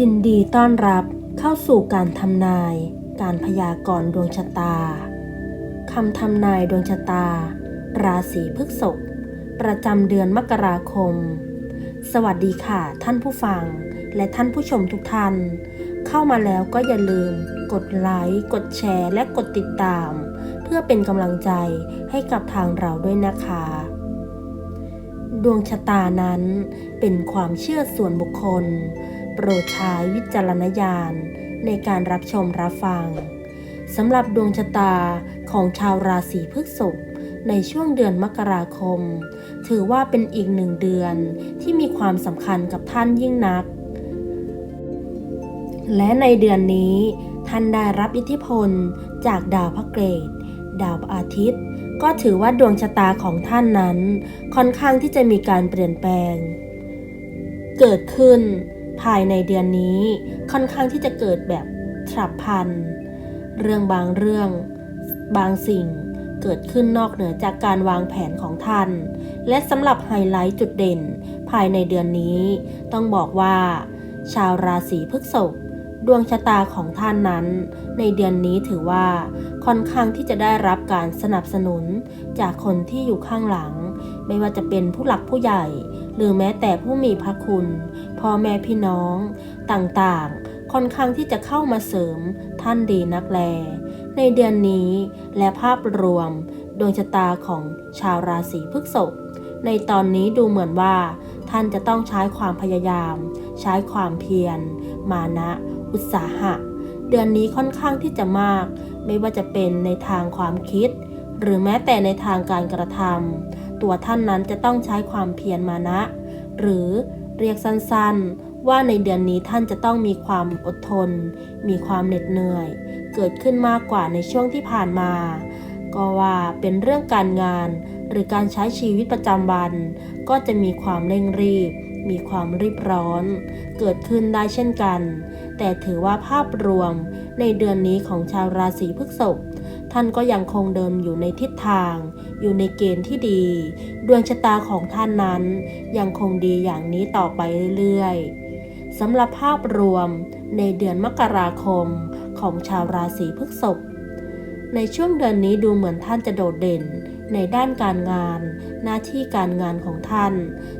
ยินดีต้อนรับเข้าสู่การทำนาย การพยากรณ์ดวงชะตาคำทำนายดวงชะตา ราศีพฤษภประจำเดือนมกราคม สวัสดีค่ะท่านผู้ฟัง และท่านผู้ชมทุกท่าน เข้ามาแล้วก็อย่าลืม กดไลค์กดแชร์และกดติดตาม เพื่อเป็นกำลังใจให้กับทางเราด้วยนะคะ ดวงชะตานั้นเป็นความเชื่อส่วนบุคคล โปรดใช้วิจารณญาณในการรับชมรับฟังสำหรับดวงชะตาของชาวราศีพฤษภในช่วงเดือนมกราคม ถือว่าเป็นอีกหนึ่งเดือนที่มีความสำคัญกับท่านยิ่งนัก และในเดือนนี้ท่านได้รับอิทธิพลจากดาวพระเกรดดาวอาทิตย์ ก็ถือว่าดวงชะตาของท่านนั้น ค่อนข้างที่จะมีการเปลี่ยนแปลง เกิดขึ้น ภายในเดือนนี้ค่อนข้างที่จะเกิดแบบฉับพลัน เรื่องบางเรื่อง บางสิ่งเกิดขึ้นนอกเหนือจากการวางแผนของท่าน และสำหรับไฮไลท์จุดเด่น ภายในเดือนนี้ ต้องบอกว่า ชาวราศีพฤษภดวงชะตาของท่านนั้น ในเดือนนี้ถือว่าค่อนข้างที่จะได้รับการสนับสนุน จากคนที่อยู่ข้างหลัง ไม่ว่าจะเป็นผู้หลักผู้ใหญ่ หรือแม้แต่ผู้มีพระคุณ พ่อแม่พี่น้อง ต่างๆ ค่อนข้างที่จะเข้ามาเสริมท่านดีนักแล ในเดือนนี้และภาพรวม ดวงชะตาของชาวราศีพฤษภในตอนนี้ดูเหมือนว่า ท่านจะต้องใช้ความพยายาม ใช้ความเพียร มานะ อุตสาหะ เดือนนี้ค่อนข้างที่จะมาก ไม่ว่าจะเป็นในทางความคิด หรือแม้แต่ในทางการกระทำตัวท่านนั้นจะต้องใช้ความเพียรมานะ หรือ เรียกสั้นๆ ว่าในเดือนนี้ท่านจะต้องมีความอดทน มีความเหน็ดเหนื่อย เกิดขึ้นมากกว่าในช่วงที่ผ่านมา ก็ว่าเป็นเรื่องการงาน หรือการใช้ชีวิตประจำวัน ก็จะมีความเร่งรีบ มีความรีบร้อน เกิดขึ้นได้เช่นกัน แต่ถือว่าภาพรวมในเดือนนี้ของชาวราศีพฤษภท่านก็ยังคงเดินอยู่ในทิศทาง อยู่ในเกณฑ์ที่ดี ดวงชะตาของท่านนั้นยังคงดีอย่างนี้ต่อไปเรื่อยๆสำหรับภาพรวมในเดือนมกราคมของชาวราศีพฤษภในช่วงเดือนนี้ดูเหมือนท่านจะโดดเด่นในด้านการงาน หน้าที่การงานของท่าน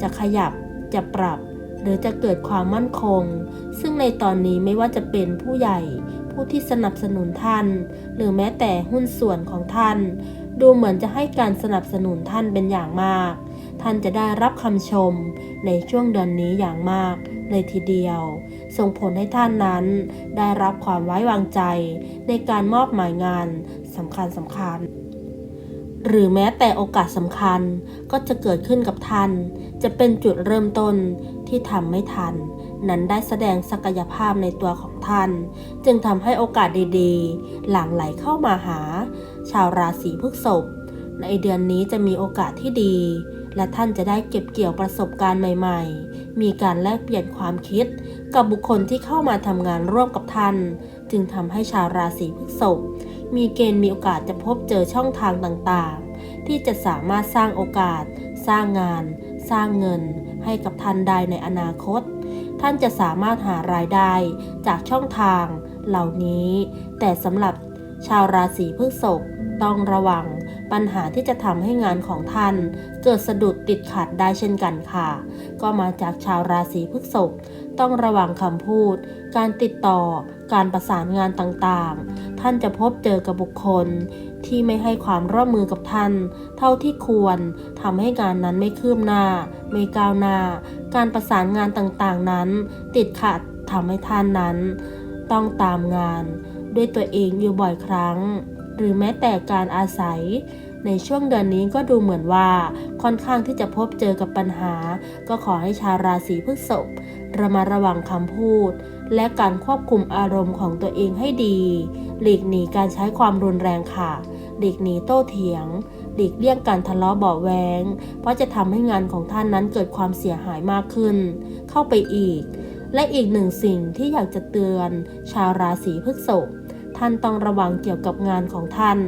จะขยับจะปรับ หรือจะเกิดความมั่นคง ซึ่งในตอนนี้ไม่ว่าจะเป็นผู้ใหญ่ ผู้ที่สนับสนุนท่าน หรือแม้แต่หุ้นส่วนของท่าน ดูเหมือนจะให้การสนับสนุนท่านเป็นอย่างมาก ท่านจะได้รับคำชมในช่วงเดือนนี้อย่างมากเลยทีเดียว ส่งผลให้ท่านนั้น ได้รับความไว้วางใจในการมอบหมายงานสำคัญสำคัญหรือแม้แต่โอกาสสำคัญก็จะเกิดขึ้นกับท่าน จะเป็นจุดเริ่มต้นที่ทำไม่ทัน นั้นได้แสดงศักยภาพในตัวของท่าน จึงทำให้โอกาสดีๆ หลั่งไหลเข้ามาหา ชาวราศีพฤษภในเดือนนี้จะมีโอกาสที่ดี และท่านจะได้เก็บเกี่ยวประสบการณ์ใหม่ ๆ มีการแลกเปลี่ยนความคิด กับบุคคลที่เข้ามาทำงานร่วมกับท่าน จึงทำให้ชาวราศีพฤษภมีเกณฑ์มีโอกาสจะพบเจอช่องทางต่างๆ ที่จะสามารถสร้างโอกาส สร้างงาน สร้างเงิน ให้กับท่านได้ในอนาคต ท่านจะสามารถหารายได้จากช่องทางเหล่านี้ แต่สำหรับชาวราศีพฤษภต้องระวังปัญหาที่จะทำให้งานของท่าน เกิดสะดุดติดขัดได้เช่นกันค่ะ ก็มาจากชาวราศีพฤษภต้องระวังคำพูด การติดต่อ การประสานงานต่างๆ ท่านจะพบเจอกับบุคคล ที่ไม่ให้ความร่วมมือกับท่าน เท่าที่ควรทำให้งานนั้นไม่คืบหน้า ไม่ก้าวหน้า การประสานงานต่างๆนั้น ติดขัดทำให้ท่านนั้น ต้องตามงาน ด้วยตัวเองอยู่บ่อยครั้ง หรือแม้แต่การอาศัย ในช่วงเดือนนี้ก็ดูเหมือนว่าค่อนข้างที่จะพบเจอกับปัญหา ก็ขอให้ชาวราศีพฤษภระมัดระวังคำพูด และการควบคุมอารมณ์ของตัวเองให้ดี หลีกหนีการใช้ความรุนแรงค่ะ หลีกหนีโต้เถียง หลีกเลี่ยงการทะเลาะเบาแวงเพราะจะทำให้งานของท่านนั้นเกิดความเสียหายมากขึ้น เข้าไปอีก และอีกหนึ่งสิ่งที่อยากจะเตือน ชาวราศีพฤษภท่านต้องระวังเกี่ยวกับงานของท่าน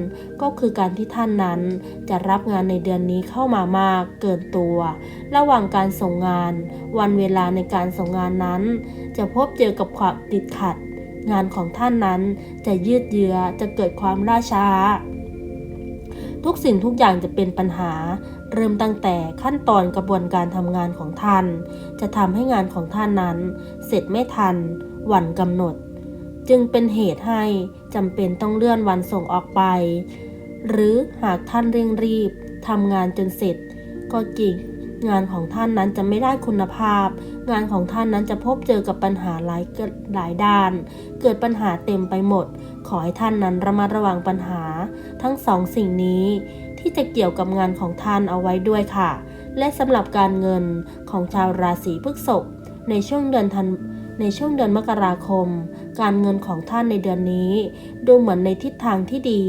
ก็คือการที่ท่านนั้นจะรับงานในเดือนนี้เข้ามามากเกินตัว ระหว่างการส่งงาน วันเวลาในการส่งงานนั้น จะพบเจอกับความติดขัด งานของท่านนั้นจะยืดเยื้อจะเกิดความล่าช้า ทุกสิ่งทุกอย่างจะเป็นปัญหา เริ่มตั้งแต่ขั้นตอนกระบวนการทำงานของท่าน จะทำให้งานของท่านนั้น เสร็จไม่ทัน วันกำหนด จึงเป็นเหตุให้จำเป็นต้องเลื่อนวันส่งออกไป หรือหากท่านเร่งรีบทำงานจนเสร็จ ก็จริงงานของท่านนั้นจะไม่ได้คุณภาพ งานของท่านนั้นจะพบเจอกับปัญหาหลายหลายด้าน เกิดปัญหาเต็มไปหมด ขอให้ท่านนั้นระมัดระวังปัญหา ทั้งสองสิ่งนี้ที่จะเกี่ยวกับงานของท่านเอาไว้ด้วยค่ะ และสำหรับการเงินของชาวราศีพฤษภในช่วงเดือนธันในช่วงเดือนมกราคม การเงินของท่านในเดือนนี้ ดูเหมือนในทิศทางที่ดี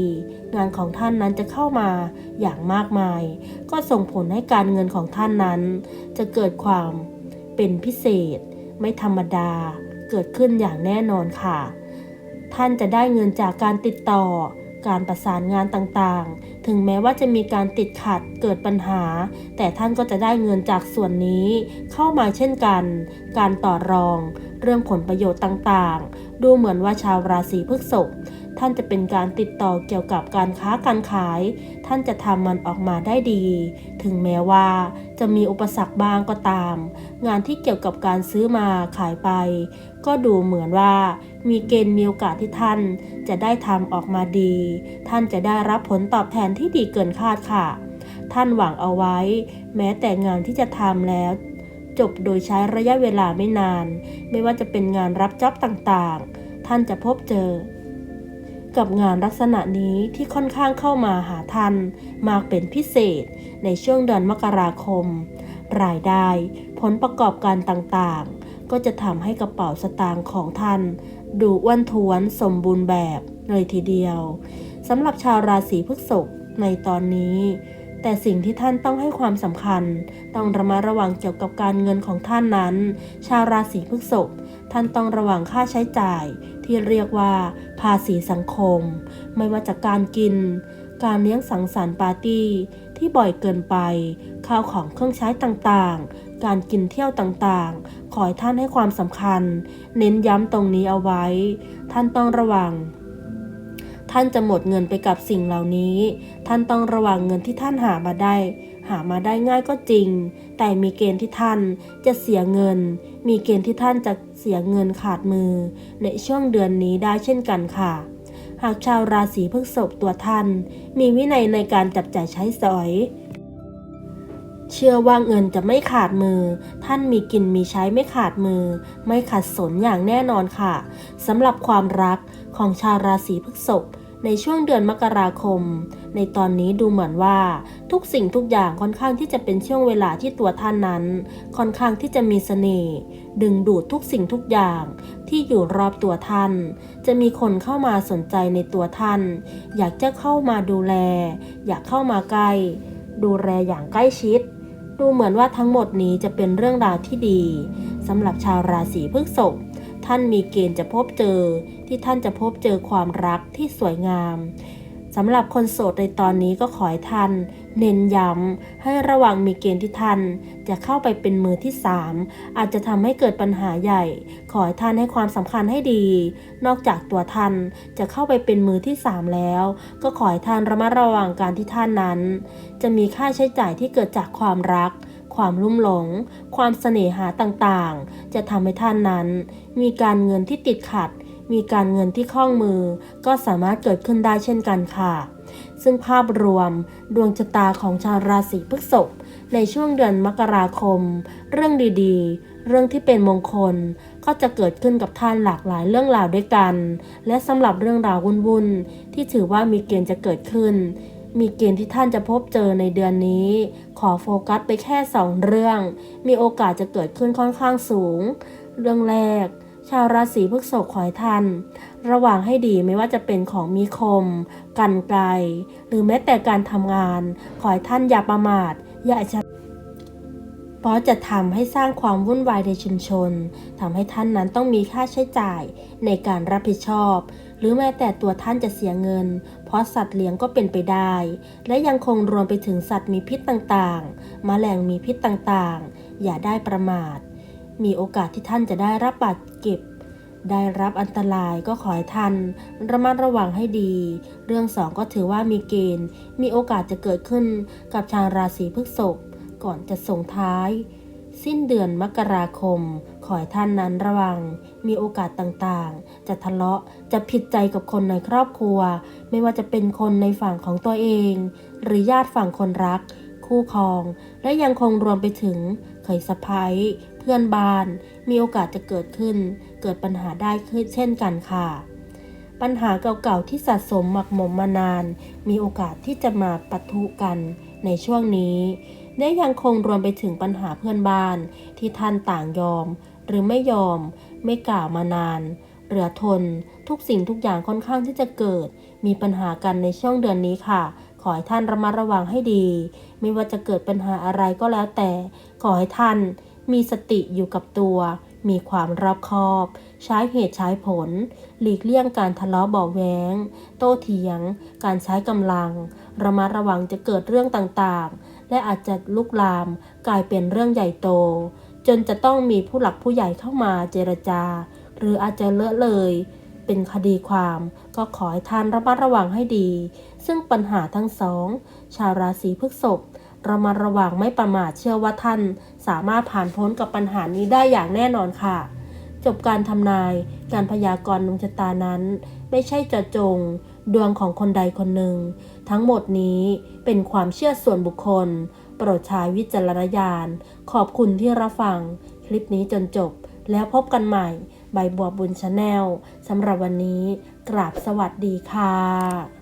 งานของท่านนั้นจะเข้ามาอย่างมากมาย ก็ส่งผลให้การเงินของท่านนั้น จะเกิดความเป็นพิเศษ ไม่ธรรมดา เกิดขึ้นอย่างแน่นอนค่ะ ท่านจะได้เงินจากการติดต่อ การประสานงานต่างๆ ถึงแม้ว่าจะมีการติดขัดเกิดปัญหา แต่ท่านก็จะได้เงินจากส่วนนี้ เข้ามาเช่นกัน การต่อรอง เรื่องผลประโยชน์ต่างๆ ดูเหมือนว่าชาวราศีพฤษภ ท่านจะเป็นการติดต่อเกี่ยวกับการค้าการขาย ท่านจะทำมันออกมาได้ดี ถึงแม้ว่าจะมีอุปสรรคบ้างก็ตาม งานที่เกี่ยวกับการซื้อมาขายไป ก็ดูเหมือนว่า มีเกณฑ์มีโอกาสที่ท่าน จะได้ทำออกมาดี ท่านจะได้รับผลตอบแทนที่ดีเกินคาดค่ะ ท่านหวังเอาไว้ แม้แต่งานที่จะทำแล้วจบโดยใช้ระยะเวลาไม่นาน ไม่ว่าจะเป็นงานรับจ็อบต่างๆ ท่านจะพบเจอ กับงานลักษณะนี้ที่ค่อนข้างเข้ามาหาท่านมากเป็นพิเศษในช่วงเดือนมกราคม รายได้ ผลประกอบการต่างๆ ก็จะทำให้กระเป๋าสตางค์ของท่านดูอ้วนท้วนสมบูรณ์แบบเลยทีเดียวสำหรับชาวราศีพฤษภในตอนนี้ แต่สิ่งที่ท่านต้องให้ความสำคัญ ต้องระมัดระวังเกี่ยวกับการเงินของท่านนั้น ชาวราศีพฤษภท่านต้องระวังค่าใช้จ่าย ที่เรียกว่า ภาษีสังคม ไม่ว่าจากการกิน การเลี้ยงสังสรรค์ปาร์ตี้ที่บ่อยเกินไป ข้าวของเครื่องใช้ต่างๆ การกินเที่ยวต่างๆ ขอให้ท่านให้ความสำคัญ เน้นย้ำตรงนี้เอาไว้ ท่านต้องระวัง ท่านจะหมดเงินไปกับสิ่งเหล่านี้ ท่านต้องระวังเงินที่ท่านหามาได้ หามาได้ง่ายก็จริง แต่มีเกณฑ์ที่ท่านจะเสียเงิน มีเกณฑ์ที่ท่านจะเสียเงินขาดมือ ในช่วงเดือนนี้ได้เช่นกันค่ะหากชาวราศีพฤษภตัวท่าน มีวินัยในการจับจ่ายใช้สอย เชื่อว่าเงินจะไม่ขาดมือ ท่านมีกินมีใช้ไม่ขาดมือ ไม่ขัดสนอย่างแน่นอนค่ะสำหรับความรักของชาวราศีพฤษภ ในช่วงเดือนมกราคม ในตอนนี้ดูเหมือนว่า ทุกสิ่งทุกอย่างค่อนข้างที่จะเป็นช่วงเวลาที่ตัวท่านนั้น ค่อนข้างที่จะมีเสน่ห์ดึงดูดทุกสิ่งทุกอย่างที่อยู่รอบตัวท่าน จะมีคนเข้ามาสนใจในตัวท่าน อยากจะเข้ามาดูแล อยากเข้ามาใกล้ ดูแลอย่างใกล้ชิด ดูเหมือนว่าทั้งหมดนี้จะเป็นเรื่องราวที่ดีสำหรับชาวราศีพฤษภ ท่านมีเกณฑ์จะพบเจอ ที่ท่านจะพบเจอความรักที่สวยงามสำหรับคนโสดในตอนนี้ก็ขอให้ท่านเน้นย้ำให้ระวังมีเกณฑ์ที่ท่านจะเข้าไปเป็นมือที่สามอาจจะทำให้เกิดปัญหาใหญ่ ขอให้ท่านให้ความสำคัญให้ดี นอกจากตัวท่านจะเข้าไปเป็นมือที่สามแล้ว ก็ขอให้ท่านระมัดระวังการที่ท่านนั้น จะมีค่าใช้จ่ายที่เกิดจากความรัก ความลุ่มหลง ความเสน่หาต่างๆ จะทำให้ท่านนั้น มีการเงินที่ติดขัด มีการเงินที่คล่องมือ ก็สามารถเกิดขึ้นได้เช่นกันค่ะ ซึ่งภาพรวมดวงชะตาของชาวราศีพฤษภในช่วงเดือนมกราคม เรื่องดีๆ เรื่องที่เป็นมงคลก็จะเกิดขึ้นกับท่านหลากหลายเรื่องราวด้วยกัน และสำหรับเรื่องราววุ่นๆที่ถือว่ามีเกณฑ์จะเกิดขึ้น มีเกณฑ์ที่ท่านจะพบเจอในเดือนนี้ ขอโฟกัสไปแค่ 2 เรื่อง มีโอกาสจะเกิดขึ้นค่อนข้างสูง เรื่องแรก ชาวราศีพฤษภขอให้ท่านระวังให้ดีไม่ว่าจะเป็นของมีคม กันไกล หรือแม้แต่การทำงาน ขอให้ท่านอย่าประมาท อย่าชะเพราะจะทำให้สร้างความวุ่นวายในชุมชนทำให้ท่านนั้นต้องมีค่าใช้จ่ายในการรับผิดชอบ หรือแม้แต่ตัวท่านจะเสียเงิน เพราะสัตว์เลี้ยงก็เป็นไปได้ และยังคงรวมไปถึงสัตว์มีพิษต่างๆมแมลงมีพิษต่างๆ อย่าได้ประมาท มีโอกาสที่ท่านจะได้รับบาดเจ็บได้รับอันตรายก็ขอให้ท่านระมัดระวังให้ดี เรื่องสองก็ถือว่ามีเกณฑ์ มีโอกาสจะเกิดขึ้นกับชาวราศีพฤษภก่อนจะส่งท้าย สิ้นเดือนมกราคม ขอให้ท่านนั้นระวัง มีโอกาสต่างๆ จะทะเลาะจะผิดใจกับคนในครอบครัว ไม่ว่าจะเป็นคนในฝั่งของตัวเอง หรือญาติฝั่งคนรัก คู่ครอง และยังคงรวมไปถึงเขยสะพ้ายเพื่อนบ้าน มีโอกาสจะเกิดขึ้น เกิดปัญหาได้ขึ้นเช่นกันค่ะ ปัญหาเก่าๆที่สะสมหมักหมมมานาน มีโอกาสที่จะมาปะทุกันในช่วงนี้ ได้ยังคงรวมไปถึงปัญหาเพื่อนบ้าน ที่ท่านต่างยอม หรือไม่ยอม ไม่กล่าวมานาน เหลือทน ทุกสิ่งทุกอย่างค่อนข้างที่จะเกิด มีปัญหากันในช่วงเดือนนี้ค่ะ ขอให้ท่านระมัดระวังให้ดี ไม่ว่าจะเกิดปัญหาอะไรก็แล้วแต่ ขอให้ท่าน มีสติอยู่กับตัว มีความรอบคอบ ใช้เหตุใช้ผล หลีกเลี่ยงการทะเลาะเบาแวงโต้เถียง การใช้กำลัง ระมัดระวังจะเกิดเรื่องต่างๆ และอาจจะลุกลาม กลายเป็นเรื่องใหญ่โต จนจะต้องมีผู้หลักผู้ใหญ่เข้ามาเจรจา หรืออาจจะเลอะเลย เป็นคดีความ ก็ขอให้ท่านระมัดระวังให้ดี ซึ่งปัญหาทั้งสอง ชาวราศีพฤษภระมัดระวังไม่ประมาทเชื่อว่าท่าน สามารถผ่านพ้นกับปัญหานี้ได้อย่างแน่นอนค่ะ จบการทำนาย การพยากรณ์ดวงชะตานั้น ไม่ใช่จะจง ดวงของคนใดคนหนึ่ง ทั้งหมดนี้เป็นความเชื่อส่วนบุคคล โปรดใช้วิจารณญาณ ขอบคุณที่รับฟัง คลิปนี้จนจบ แล้วพบกันใหม่ ใบบัวบุญชาแนลสำหรับวันนี้ กราบสวัสดีค่ะ